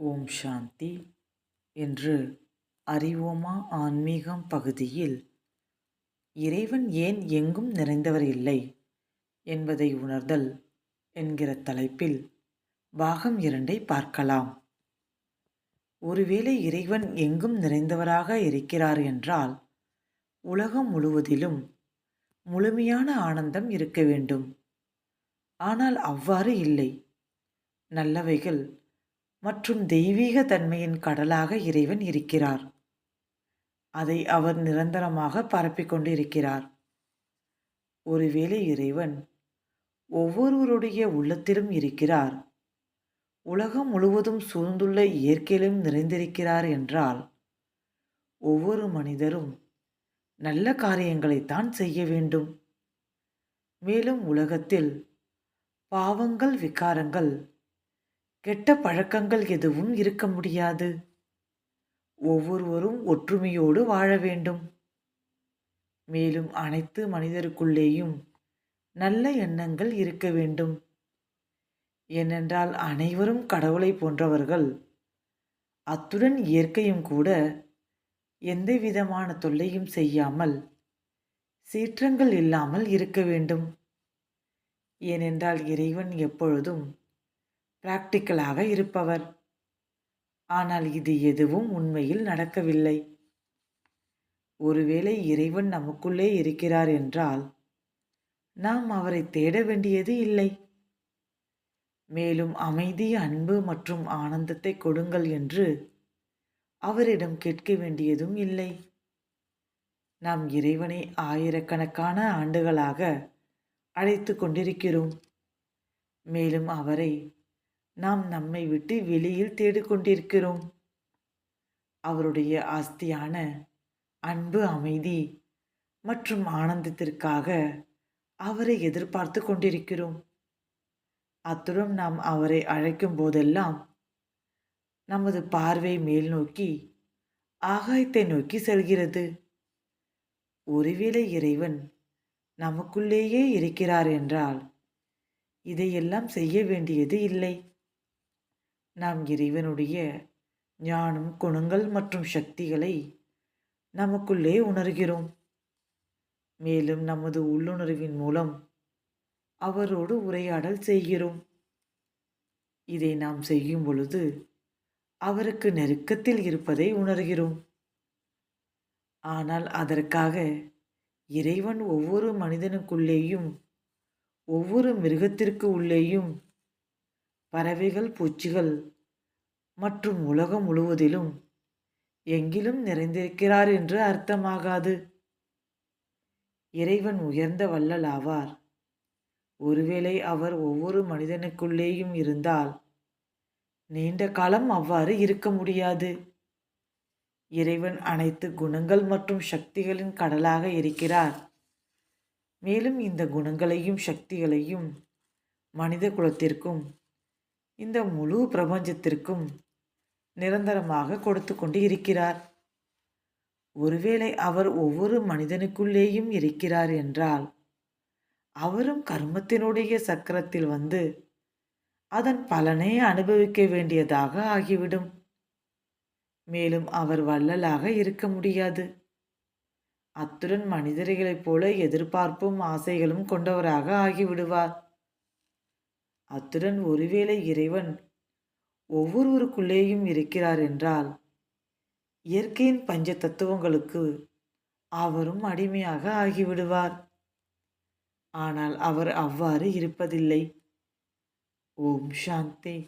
ஓம் சாந்தி என்று அறிவோமா ஆன்மீகம் பகுதியில் இறைவன் ஏன் எங்கும் நிறைந்தவர் இல்லை என்பதை உணர்தல் என்கிற தலைப்பில் பாகம் இரண்டை பார்க்கலாம். ஒருவேளை இறைவன் எங்கும் நிறைந்தவராக இருக்கிறார் என்றால் உலகம் முழுவதிலும் முழுமையான ஆனந்தம் இருக்க வேண்டும். ஆனால் அவ்வாறு இல்லை. நல்லவைகள் மற்றும் தெய்வீக தன்மையின் கடலாக இறைவன் இருக்கிறார். அதை அவர் நிரந்தரமாக பரப்பிக் கொண்டிருக்கிறார். ஒருவேளை இறைவன் ஒவ்வொருவருடைய உள்ளத்திலும் இருக்கிறார். உலகம் முழுவதும் சூழ்ந்துள்ள இயற்கையிலும் நிறைந்திருக்கிறார் என்றால் ஒவ்வொரு மனிதரும் நல்ல காரியங்களைத்தான் செய்ய வேண்டும். மேலும் உலகத்தில் பாவங்கள் விகாரங்கள் கெட்ட பழக்கங்கள் எதுவும் இருக்க முடியாது. ஒவ்வொருவரும் ஒற்றுமையோடு வாழ வேண்டும். மேலும் அனைத்து மனிதருக்குள்ளேயும் நல்ல எண்ணங்கள் இருக்க வேண்டும். ஏனென்றால் அனைவரும் கடவுளை போன்றவர்கள். அத்துடன் இயற்கையும் கூட எந்த விதமான தொல்லையும் செய்யாமல் சீற்றங்கள் இல்லாமல் இருக்க வேண்டும். ஏனென்றால் இறைவன் எப்பொழுதும் பிராக்டிக்கலாக இருப்பவர். ஆனால் இது எதுவும் உண்மையில் நடக்கவில்லை. ஒருவேளை இறைவன் நமக்குள்ளே இருக்கிறார் என்றால் நாம் அவரை தேட வேண்டியது இல்லை. மேலும் அமைதி அன்பு மற்றும் ஆனந்தத்தை கொடுங்கள் என்று அவரிடம் கேட்க வேண்டியதும் இல்லை. நாம் இறைவனை ஆயிரக்கணக்கான ஆண்டுகளாக அழைத்து கொண்டிருக்கிறோம். மேலும் அவரை நாம் நம்மை விட்டு வெளியில் தேடிக்கொண்டிருக்கிறோம். அவருடைய ஆஸ்தியான அன்பு அமைதி மற்றும் ஆனந்தத்திற்காக அவரை எதிர்பார்த்து கொண்டிருக்கிறோம். அத்துடன் நாம் அவரை அழைக்கும் போதெல்லாம் நமது பார்வை மேல் நோக்கி ஆகாயத்தை நோக்கி செல்கிறது. ஒருவேளை இறைவன் நமக்குள்ளேயே இருக்கிறார் என்றால் இதையெல்லாம் செய்ய வேண்டியது இல்லை. நாம் இறைவனுடைய ஞானம் குணங்கள் மற்றும் சக்திகளை நமக்குள்ளே உணர்கிறோம். மேலும் நமது உள்ளுணர்வின் மூலம் அவரோடு உரையாடல் செய்கிறோம். இதை நாம் செய்யும் பொழுது அவருக்கு நெருக்கத்தில் இருப்பதை உணர்கிறோம். ஆனால் அதற்காக இறைவன் ஒவ்வொரு மனிதனுக்குள்ளேயும் ஒவ்வொரு மிருகத்திற்கு உள்ளேயும் பறவைகள் பூச்சிகள் மற்றும் உலகம் முழுவதிலும் எங்கிலும் நிறைந்திருக்கிறார் என்று அர்த்தமாகாது. இறைவன் உயர்ந்த வள்ளல் ஆவார். ஒருவேளை அவர் ஒவ்வொரு மனிதனுக்குள்ளேயும் இருந்தால் நீண்ட காலம் அவ்வாறு இருக்க முடியாது. இறைவன் அனைத்து குணங்கள் மற்றும் சக்திகளின் கடலாக இருக்கிறார். மேலும் இந்த குணங்களையும் சக்திகளையும் மனித குலத்திற்கும் இந்த முழு பிரபஞ்சத்திற்கும் நிரந்தரமாக கொடுத்து கொண்டு இருக்கிறார். ஒருவேளை அவர் ஒவ்வொரு மனிதனுக்குள்ளேயும் இருக்கிறார் என்றால் அவரும் கர்மத்தினுடைய சக்கரத்தில் வந்து அதன் பலனை அனுபவிக்க வேண்டியதாக ஆகிவிடும். மேலும் அவர் வள்ளலாக இருக்க முடியாது. அத்துடன் மனிதர்களைப் போல எதிர்பார்ப்பும் ஆசைகளும் கொண்டவராக ஆகிவிடுவார். அத்துடன் ஒருவேளை இறைவன் ஒவ்வொருவருக்குள்ளேயும் இருக்கிறார் என்றால் இயற்கையின் பஞ்ச தத்துவங்களுக்கு அவரும் அடிமையாக ஆகிவிடுவார். ஆனால் அவர் அவ்வாறு இருப்பதில்லை. ஓம் சாந்தி.